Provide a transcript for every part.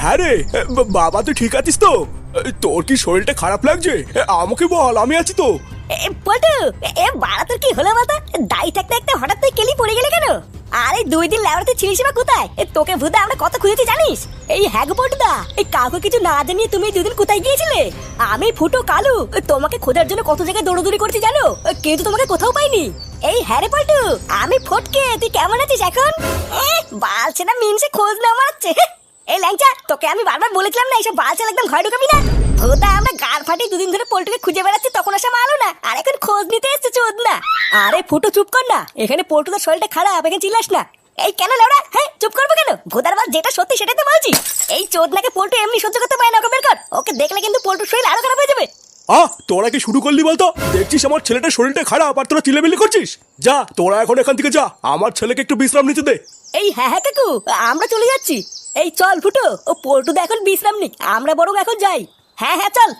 হ্যাঁ রে বাবা তুই ঠিক আছিস তো? তোর কি শরীরটা খারাপ লাগছে? আমাকে বল আমি আছি তো। এ, পল্টু এ বাড়া তোর কি হলো বলতো? দাই থাকতে একটা হঠাৎ তুই কেলি পড়ে গেলে কেন? আরে দুই দিন ল্যাবরেটরি ছিলিস বা কোথায়? তোকে ভূতে আমরা কত খুঁজেছি জানিস? এই হ্যাগ পল্টুদা এই কাউকে কিছু না জানিয়ে তুমি দুদিন কোথায় গিয়েছিলে? আমি ফুটো কালু তোমাকে খোঁজার জন্য কত জায়গায় দৌড়দৌড়ি করছি জানো? কিন্তু তোমাকে কোথাও পাইনি। এই হ্যাঁ রে পল্টু আমি ফটকে তুই কেমন আছিস এখন? বালছে না মিনসে খোঁজ না মারছে। এই ল্যাংচা তোকে আমি বারবার বলেছিলাম না এইসব বালচাল একদম ঘরে ঢুকাবি না? ভোদা আমরা গাড় ফাটিয়ে দুদিন ধরে পোল্টুকে খুঁজে বেড়াচ্ছি তখন আসা মালো না। আর এখন খোঁজ নিতে এসছে চোদ না। আরে ফুটো চুপ কর না। এখানে পোল্টুদের শরীরটা খারাপ এখানে চিল্লাস না। এই কেন লাউড়া হ্যাঁ চুপ করব কেন? ভোদার বাল যেটা সত্যি সেটাই তো বলছি। এই চোদ নাকে পোল্টু এমনি সহ্য করতে পারে না ওকে বের কর। ওকে দেখলে কিন্তু পোল্টুর শরীর আরও খারাপ হয়ে যাবে। আহ তোরা কি শুরু করলি বলতো? দেখছিস আমার ছেলেটার শরীরটা খারাপ আর তোরা চিলেমিলি করছিস? যা তোরা এখন এখান থেকে যা। আমার ছেলেকে একটু বিশ্রাম নিতে দে। এই হ্যাঁ হ্যাঁ কাকু আমরা চলে যাচ্ছি। এই চল ফুটো, ও পোল্টু এখন বিশ্রাম নিক, আমরা বরং এখন যাই। হ্যাঁ হ্যাঁ চল।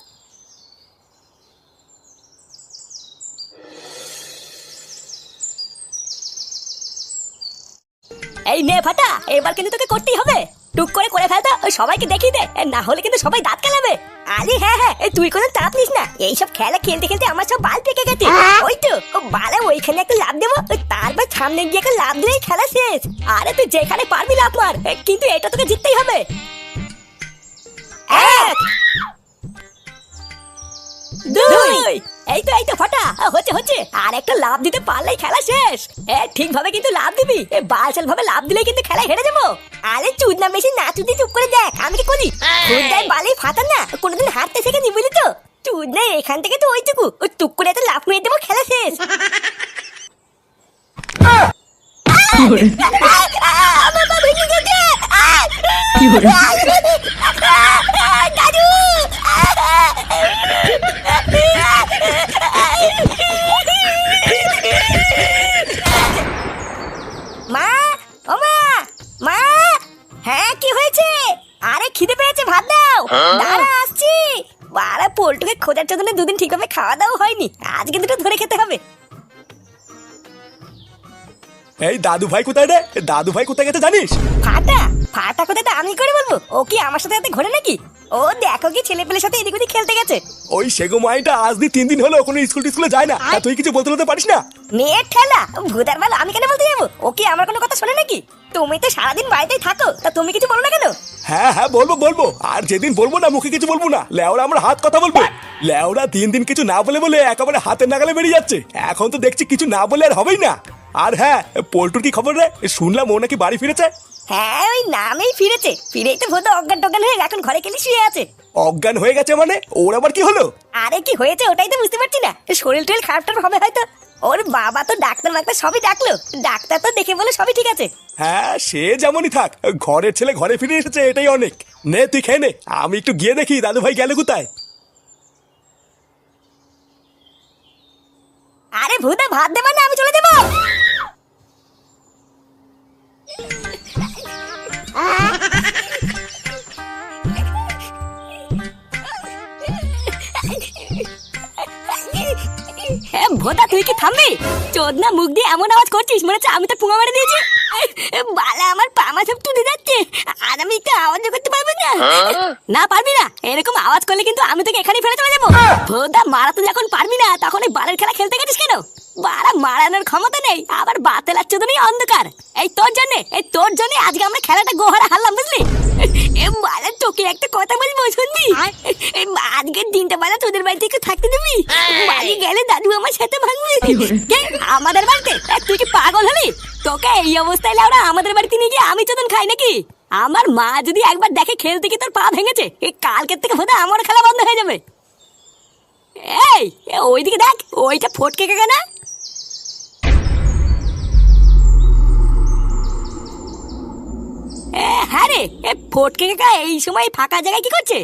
এই নে ফাটা, এবার কিন্তু তোকে করতেই হবে। টুক করে করে ফেলতো, ওই সবাইকে দেখিয়ে দে না হলে কিন্তু সবাই দাঁত কালাবে। আরে হ্যাঁ হ্যাঁ তুই কোনো চাপ নিস না। এইসব খেলা খেলতে খেলতে আমার সব বাল পেকে গেছে। ওই তো ও বালে ওইখানে একটা লাভ দেবো তারপর সামনে গিয়ে একটা লাভ দিলেই খেলা শেষ। আরে তুই যেখানে পারবি লাভ মার কিন্তু এটা তোকে জিততেই হবে। দুই এই তো এই তো ফটা হচ্ছে হচ্ছে। আর একটা লাভ দিতে পারলেই খেলা শেষ। এ ঠিকভাবে কিন্তু লাভ দিবি। এ বালচাল ভাবে লাভ দিলেই কিন্তু খেলা হেরে যাব। আরে চুদনা বেশি না চুদি চুপ করে দেখ। আমি কি করি? খুদাই বালেই ফাটা না কোনোদিন হাঁটতে শেখেনি বুঝলি তো? চুদনা এখান থেকে তো ওইটুকু। ওই টুক করে একটা লাভ মেরে দেবো খেলা শেষ। আমার পা দাঁড়া, আসছি। বাড়া, পোল্টুকে খোঁজার জন্য দুদিন ঠিকভাবে খাওয়া দাওয়া হয়নি। আজকে দুটো ধরে খেতে হবে। এই দাদু ভাই কোথায় রে? দাদু ভাই কোথায় গেছে জানিস? ফাটা ফাটা কোথায় তো আমি করে বলব? ও কি আমার সাথে সাথে ঘোরে নাকি? ও দেখো কি ছেলে পেলের সাথে এদিক ওদিক খেলতে গেছে। ওই সেগো মাইটা আজ দি তিন দিন হলো কোনো স্কুল টিস্কুলে যায় না। তা তুই কিছু বলতে বলতে পারিস না? মেয়ে ঠেলা ভূতার মাল আমি কেন বলতে যাব? ও কি আমার কোনো কথা শোনে নাকি? তুমি তো সারাদিন বাড়িতেই থাকো তা তুমি কিছু বলো না কেন? হ্যাঁ হ্যাঁ বলব বলব। আর যেদিন বলব না মুখে কিছু বলব না। লেওরা আমরা হাত কথা বলব। লেওরা তিন দিন কিছু না বলে বলে একেবারে হাতের নাগালে বেরিয়ে যাচ্ছে। এখন তো দেখছি কিছু না বলে আর হবেই না। আর হ্যাঁ পোল্টুর কি খবর রে? শুনলাম ও নাকি বাড়ি ফিরেছে। হ্যাঁ ওই নামেই ফিরেছে। ফিরেই তো ভূত অজ্ঞান টজ্ঞান হয়ে এখন ঘরে গেলে শুয়ে আছে। অজ্ঞান হয়ে গেছে মানে? ওর আবার কি হলো? আরে কি হয়েছে ওটাই তো বুঝতে পারছি না। শরীর টরীর খারাপ টারাপ হবে হয়তো। ওর বাবা তো ডাক্তার মাক্তার সবই ডাকলো। ডাক্তার তো দেখে বলে সবই ঠিক আছে। হ্যাঁ সে যেমনই থাক ঘরের ছেলে ঘরে ফিরে এসেছে এটাই অনেক। নে তুই খেয়ে নে। আমি একটু গিয়ে দেখি দাদু ভাই গেল কোথায়। আরে ভূতে ভাত দেবে না আমি চলে যাব? হ্যাঁ ভোদা তুই কি থামবি? চোদনা মুখ দিয়ে এমন আওয়াজ করছিস মনে হচ্ছে আমি তো পুঙা মেরে দিয়েছি। বালা আমার পামা সব টুটে যাচ্ছে। আর আমি একটু আওয়াজ করতে পারব না। না পারবি না। এরকম আওয়াজ করলে কিন্তু আমি তোকে এখানে ফেলে চলে যাব। ভোদা মারাতে যখন পারবি না। তখন এই বালের খেলা খেলতে গেছিস কেন? বাড়া মারানোর ক্ষমতা নেই। আবার বাতেলার চোদনই অন্ধকার। এই তোর জন্য এই তোর জন্য আজকে আমরা খেলাটা গোহারা হারলাম বুঝলি? এ বালা তোকে একটা কথা বলব শুনবি? এই আজকের দিনটা বালা তোদের বাড়িতে একটু থাকতে দিবি? বাড়ি গেলে দাদু আমার সাথে ভাঙবে। আমাদের বাড়িতে? তুই কি পাগল হলি? তোকে এই অবস্থায় লাউরা আমাদের বাড়িতে নিয়ে গিয়ে আমি চোদন খাই নাকি? আমার মা যদি একবার দেখে খেলতে কি তোর পা ভেঙেছে এই কালকের থেকে বোধহয় আমার খেলা বন্ধ হয়ে যাবে। এই ওইদিকে দেখ ওইটা ফটকে কে না? হ্যাঁ রে ফটকে কাকা এই সময় ফাঁকা জায়গায় কি করছে?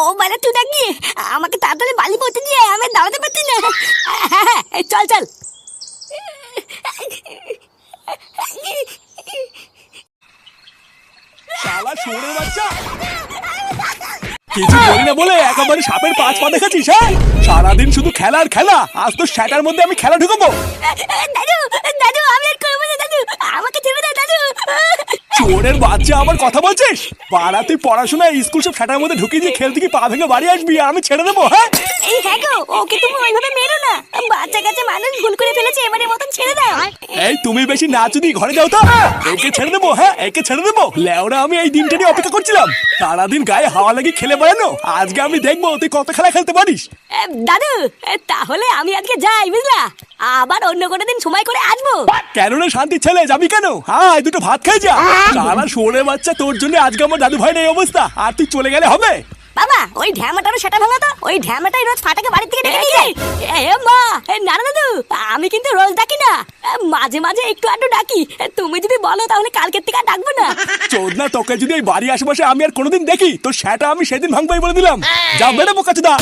ও মানে তুই গিয়ে আমাকে তাড়াতাড়ি বালি পড়তে দিয়ে আমি দাঁড়াতে পারছি না। চল চল। শালা শুয়োরের বাচ্চা। কিছু বলি না বলে একেবারে সাপের পাঁচ পা দেখাচ্ছিস হ্যাঁ? সারাদিন শুধু খেলা আর খেলা। আজ তো সেটার মধ্যে আমি খেলা ঢুকাবো দাদু দাদু আমি আর করব না দাদু আমাকে ছেড়ে দাও দাদু চোরের বাচ্চা আমার কথা বলছিস? পাড়াতে পড়াশোনা স্কুল সব ছাটার মধ্যে ঢুকিয়ে দিয়ে খেলতে কি পা ভেঙে বাড়ি আসবি আমি ছেড়ে দেবো হ্যাঁ? এই হ্যাঁ গো ওকে তুমি ওইভাবে মেরো না। বাচ্চা কাচ্চা মানুষ ভুল করে ফেলেছে এবারে মতন ছেড়ে দাও। এই তুমি বেশি নাচু দিয়ে ঘরে যাও তো। একে ছেড়ে দেবো হ্যাঁ একে ছেড়ে দেবো। লেওরা আমি এই দিনটা নিয়ে অপেক্ষা করছিলাম। সারাদিন গায়ে হাওয়া লাগি খেলে বেড়ানো। আজকে আমি দেখব তুই কত খেলা খেলতে পারিস। দাদু তাহলে আমি আজকে যাই বুঝলা? আবার অন্য কোনো দিন সময় করে আসব। কেন রে শান্তি ছেলে যাবি কেন? হ্যাঁ দুটো ভাত খাই যা। সারা সোরে বাচ্চা তোর জন্য আজকে আমার দাদু ভাইয়ের এই অবস্থা। আর তুই চলে গেলে হবে? বাবা ওই ঢ্যামাটারও সেটা ভাঙা তো? ওই ঢ্যামাটাই রোজ ফাটাকে বাড়ি থেকে ডেকে নিয়ে যায়। এ মা এ, না দাদু আমি কিন্তু রোজ ডাকি না। মাঝে মাঝে একটু আধটু ডাকি। তুমি যদি বলো তাহলে কালকের থেকে আর ডাকবো না। চোদনা তোকে যদি এই বাড়ি আশেপাশে আমি আর কোনোদিন দেখি তোর সেটা আমি সেদিন ভাঙবাই বলে দিলাম। যা বেড়ে বোকা চোদা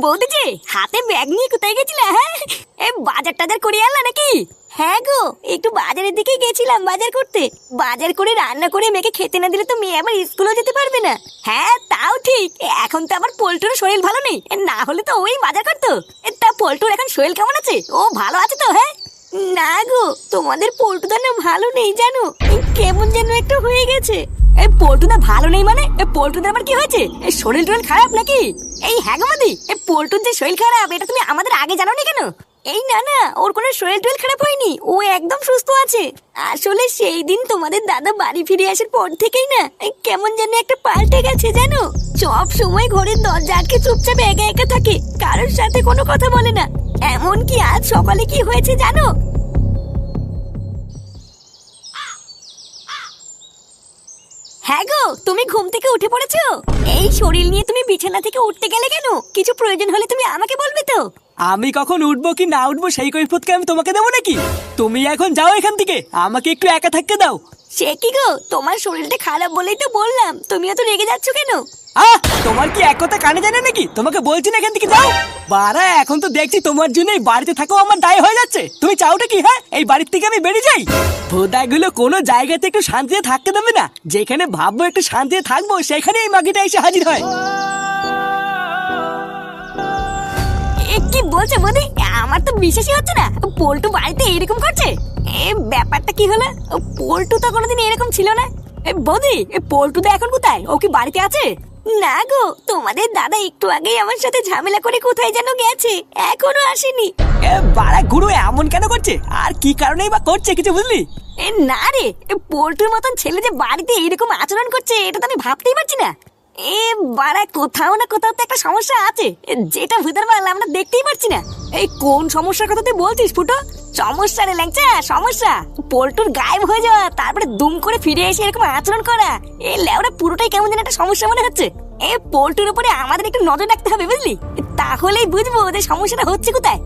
এ বৌদিজি, হাতে ব্যাগ নিয়ে কোথায় গেছিলে হ্যাঁ? এ, বাজার টাজার করে আনলা নাকি? হ্যাঁ গো, একটু বাজারের দিকে গেছিলাম বাজার করতে। বাজার করে, রান্না করে মেয়েকে খেতে না দিলে তো মেয়ে আবার স্কুলেও যেতে পারবে না। হ্যাঁ তাও ঠিক। এখন তো আবার পোল্টুর শরীর ভালো নেই। না হলে তো ওই বাজার করতো। তা পোল্টুর এখন শরীর কেমন আছে? ও ভালো আছে তো হ্যাঁ? না গো, তোমাদের পোল্টুদা না ভালো নেই, জানো? কেমন যেন একটু হয়ে গেছে। এই পল্টুদা ভালো নেই মানে? এই পল্টুদা আবার কি হয়েছে? শরীর টরীর খারাপ নাকি? এই হ্যাগমাদি এই পল্টুর যে শরীর খারাপ, এটা তুমি আমাদের আগে জানো নি কেন? এই না না, ওর কোনো শরীর টরীর খারাপ হয়নি, ও একদম সুস্থ আছে। আসলে সেই দিন তোমাদের দাদা বাড়ি ফিরে আসার পর থেকেই না কেমন যেন একটা পাল্টে গেছে জানো? সব সময় ঘরের দরজা আটকে চুপচাপ একা একা থাকে, কারোর সাথে কোনো কথা বলে না। এমন কি আজ সকালে কি হয়েছে জানো? হ্যাঁ গো তুমি ঘুম থেকে উঠে পড়েছো? এই শরীর নিয়ে তুমি বিছানা থেকে উঠতে গেলে কেন? কিছু প্রয়োজন হলে তুমি আমাকে বলবে তো। আমি কখন উঠবো কি না উঠবো সেই কৈফতকে আমি তোমাকে দেবো নাকি? তুমি এখন যাও এখান থেকে আমাকে একটু একা থাকতে দাও। সে কি গো তোমার শরীরটা খারাপ বলেই তো বললাম তুমিও তো রেগে যাচ্ছ কেন? আহ, তোমার কি এক কথা কানে জানে নাকি? তোমাকে বলছি না এখান থেকে যাও। বারা এখন তো দেখছি তোমার জন্য এই বাড়িতে থাকো, আমার দায় হয়ে যাচ্ছে। তুমি চাওটা কি হ্যাঁ? এই বাড়ির থেকে আমি বেরিয়ে যাই। ভোদাগুলো কোনো জায়গাতে একটু শান্তিতে থাকতে দেবে না। যেখানে ভাববো একটু শান্তিতে থাকব সেখানে এই মাগিটা এসে হাজির হয়। কি বলছে বৌদি আমার তো বিশ্বাসই হচ্ছে না। পল্টু বাড়িতে এরকম করছে? এ, ব্যাপারটা কি হলো? পল্টু তো কোনোদিন এরকম ছিল না। বৌদি পল্টু তো এখন কোথায়? ও কি বাড়িতে আছে? না গো তোমাদের দাদা একটু আগেই আমার সাথে ঝামেলা করে কোথায় যেন গেছে। এখনও আসেনি। এ বাড়া গুরু এমন কেন করছে? আর কি কারণেই বা করছে কিছু বুঝলি? না রে এ পোল্টুর মতন ছেলে যে বাড়িতে এরকম আচরণ করছে এটা তো আমি ভাবতেই পারছি না। এ বাড়া কোথাও না কোথাও তো একটা সমস্যা আছে। যেটা ভূতের বাল আমরা দেখতেই পারছি না। এই কোন সমস্যার কথা তুই বলছিস ফুটো? সমস্যা রে ল্যাংচা, সমস্যা। পোল্টুর গায়েব হয়ে যাওয়া, তারপরে দুম করে ফিরে এসে এরকম আচরণ করা, এই লেওরা পুরোটাই কেমন যেন একটা সমস্যা মনে হচ্ছে। এই পোল্টুর উপরে আমাদের একটু নজর রাখতে হবে, বুঝলি? তাহলেই বুঝব যে সমস্যাটা হচ্ছে কোথায়।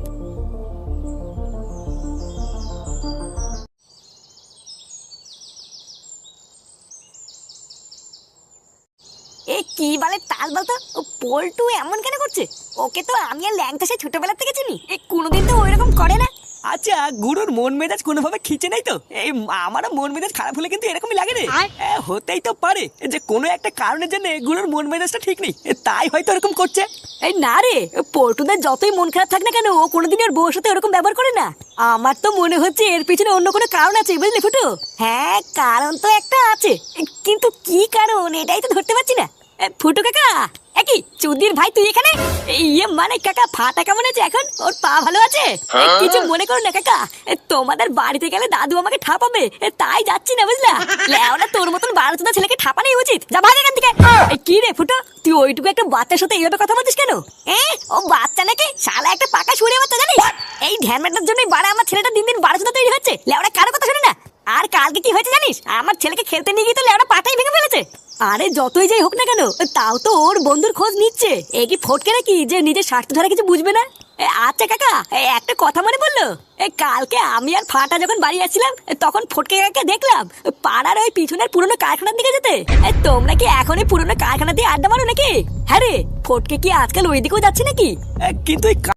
কি বলে তাল বলতো? ও পল্টু এমন কেন করছে? ওকে তো আমি আর ল্যাংটা সে ছোটবেলা থেকে চিনি। এ কোনোদিন তো ওইরকম করে না। আচ্ছা গুরুর মন মেজাজ কোনোভাবে খিচে নাই তো? এই আমারও মন মেজাজ খারাপ হলে কিন্তু এরকমই লাগে রে। হতেই তো পারে যে কোনো একটা কারণের জন্য গুরুর মন মেজাজটা ঠিক নেই। তাই হয়তো এরকম করছে। এই না রে পল্টুদার যতই মন খারাপ থাক না কেন ও কোনোদিন ওর বউর সাথে ওরকম ব্যবহার করে না। আমার তো মনে হচ্ছে এর পিছনে অন্য কোনো কারণ আছে বুঝলি ফুটু? হ্যাঁ কারণ তো একটা আছে। কিন্তু কি কারণ? এটাই তো ধরতে পারছি না। ফুটু কাকা একই চুদির ভাই তুই এখানে? ইয়ে মানে কাকা ফাটা কেমন আছে এখন? ওর পা ভালো আছে? কিছু মনে করো না কাকা তোমাদের বাড়িতে গেলে দাদু আমাকে ঠাপাবে তাই যাচ্ছি না বুঝলা? লেওনা তোর মতন বারো চোদা ছেলেকে ঠাপানোই উচিত। যা ভাগ এখান থেকে। কি রে ফুটো তুই ওইটুকু একটা বাচ্চার সাথে এইভাবে কথা বলছিস কেন? এ ও বাচ্চা নাকি? শালা একটা পাকা সুরে বাচ্চা জানিস? এই ধ্যান মেটার জন্যই বাড়া আমার ছেলেটা দিন দিন বারো চোদা তৈরি হচ্ছে। লেওনা কারও কথা শুনে না? আর কালকে কি হয়েছে জানিস? আমার ছেলেকে খেলতে নিয়ে গিয়ে তো লেওনা পাটাই ভেঙে ফেলেছে। আরে যতই যাই হোক না কেন, তাও তো ওর বন্ধুর খোঁজ নিচ্ছে। এ কি ফটকে নাকি যে নিজের স্বার্থ ধারা কিছু বুঝবে না? আচ্ছা কাকা একটা কথা মনে পড়ল? কালকে আমি আর ফাটা যখন বাড়ি যাচ্ছিলাম তখন ফটকে কাকা দেখলাম। পাড়ার ওই পিছনের পুরনো কারখানার দিকে যেতে। তোমরা কি এখন ওই পুরনো কারখানা দিয়ে আড্ডা মারো নাকি? হ্যাঁ রে, ফটকে কি আজকাল ওই দিকেও যাচ্ছে নাকি? কিন্তু